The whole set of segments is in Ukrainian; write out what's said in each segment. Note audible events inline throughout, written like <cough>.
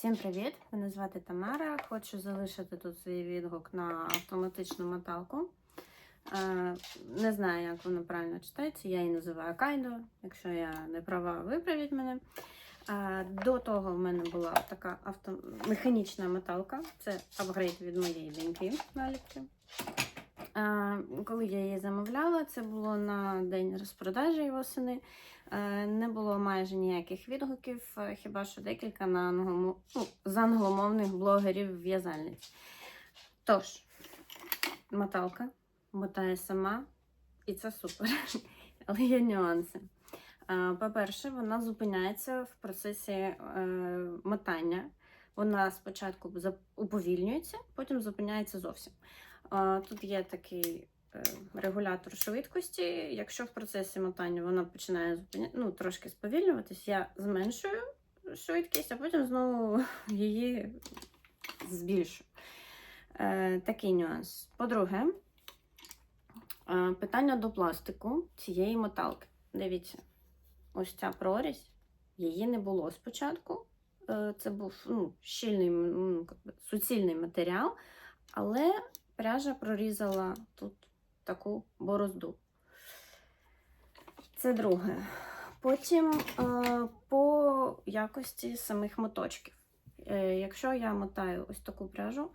Всім привіт! Мене звати Тамара. Хочу залишити тут свій відгук на автоматичну моталку. Е, Не знаю, як вона правильно читається. Я її називаю Кайдо. Якщо я не права, виправіть мене. Е, До того в мене була така авто... механічна моталка. Це апгрейд від моєї доньки наліпки. Е, Коли я її замовляла, це було на день розпродажі восени. Е, Не було майже ніяких відгуків, е, хіба що декілька на англому... ну, з англомовних блогерів в'язальниць. Тож, моталка мотає сама, і це супер. <laughs> Але є нюанси. По-перше, вона зупиняється в процесі мотання. Вона спочатку уповільнюється, потім зупиняється зовсім. Тут є такий е, регулятор швидкості. Якщо в процесі мотання вона починає ну, трошки сповільнюватись, я зменшую швидкість, а потім знову <laughs> її збільшую. Е, такий нюанс. По-друге, е, питання до пластику цієї моталки. Дивіться, ось ця прорізь, її не було спочатку. Це був ну, щільний, суцільний матеріал, але пряжа прорізала тут таку борозду. Це друге. Потім е, по якості самих моточків. Е, якщо я мотаю ось таку пряжу,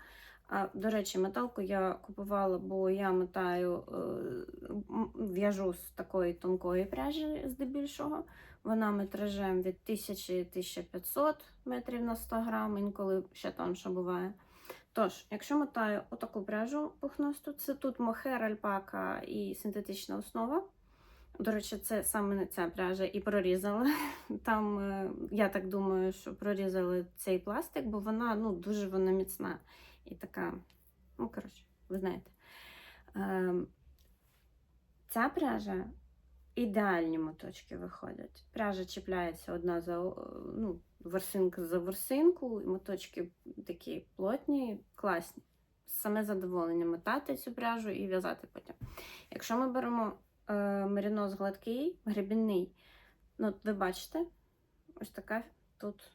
а, до речі, металку я купувала, бо я мотаю, е, в'яжу з такої тонкої пряжі здебільшого. Вона метражем від 1000-1500 метрів на 100 грам, інколи ще тонша буває. Тож, якщо мотаю отаку пряжу пухнасту, це тут мохер, альпака і синтетична основа. До речі, це саме не ця пряжа і прорізала. <laughs> Там, е, я так думаю, що прорізали цей пластик, бо вона ну, дуже вона міцна і така, ну, коротше, ви знаєте. Ем, ця пряжа ідеальні моточки виходять. Пряжа чіпляється одна за ну, ворсинка за ворсинку, і моточки такі плотні, класні. Саме задоволення мотати цю пряжу і в'язати потім. Якщо ми беремо е, мерінос гладкий, гребінний, ну, ви бачите, ось така тут.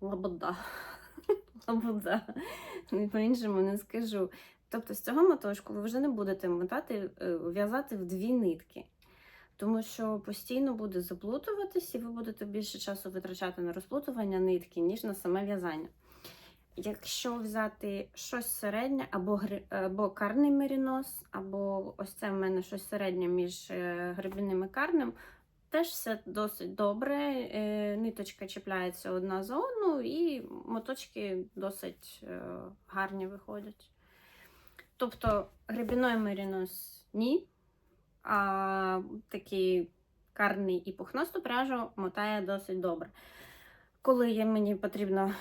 Лабуда. <laughs> Ну, По-іншому не скажу. Тобто з цього моточку ви вже не будете мотати, е, в'язати в дві нитки. Тому що постійно буде заплутуватись, і ви будете більше часу витрачати на розплутування нитки, ніж на саме в'язання. Якщо взяти щось середнє, або, або карний мерінос, або ось це в мене щось середнє між е, грибінним і карним, теж все досить добре. Е, Ниточка чіпляється одна за одну, і моточки досить е, гарні виходять. Тобто грибіной мерінос ні, а такий карний і пухнасту пряжу мотає досить добре. Коли мені потрібно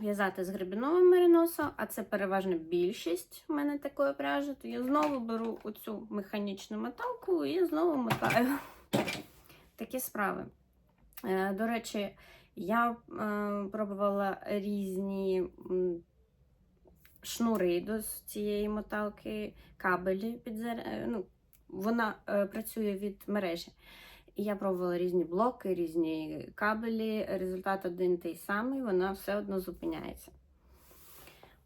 в'язати з грибіного мериносу, а це переважно більшість в мене такої пряжі, то я знову беру оцю механічну моталку і знову мотаю такі справи. Е, До речі, я е, пробувала різні шнури до цієї моталки, кабелі підзар... е, ну, вона е, працює від мережі. Я пробувала різні блоки, різні кабелі. Результат один той самий, вона все одно зупиняється.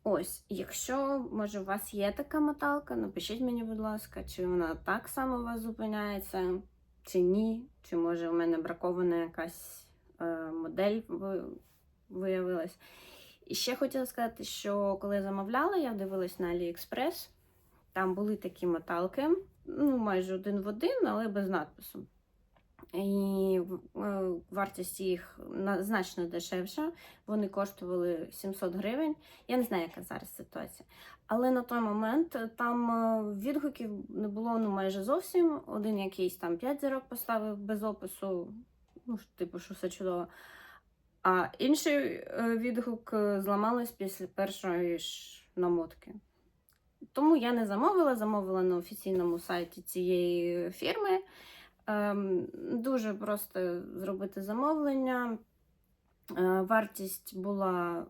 Ось, якщо може у вас є така моталка, напишіть мені, будь ласка, чи вона так само у вас зупиняється, чи ні, чи може у мене бракована якась е, модель ви- виявилась. І ще хотіла сказати, що коли замовляла, я дивилась на AliExpress, там були такі моталки, ну майже один в один, але без надпису. І е, вартість їх значно дешевша. Вони коштували 700 гривень. Я не знаю, яка зараз ситуація. Але на той момент е, там е, відгуків не було ну, майже зовсім. Один якийсь там 5 зірок поставив без опису, ну, типу, що все чудово. А інший відгук зламалась після першої ж намотки. Тому я не замовила, замовила на офіційному сайті цієї фірми. Ем, дуже просто зробити замовлення. Е, вартість була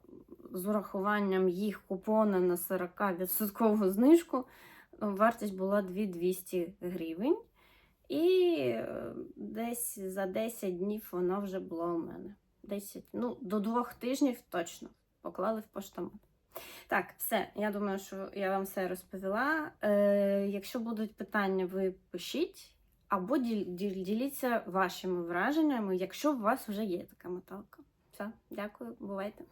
з урахуванням їх купона на 40% знижку. Вартість була 2200 гривень. І е, десь за 10 днів вона вже була у мене. 10, ну, до двох тижнів точно поклали в поштомат. Так, все. Я думаю, що я вам все розповіла. Е, якщо будуть питання, ви пишіть або діл- діл- діліться вашими враженнями, якщо у вас вже є така моталка. Все, дякую, бувайте.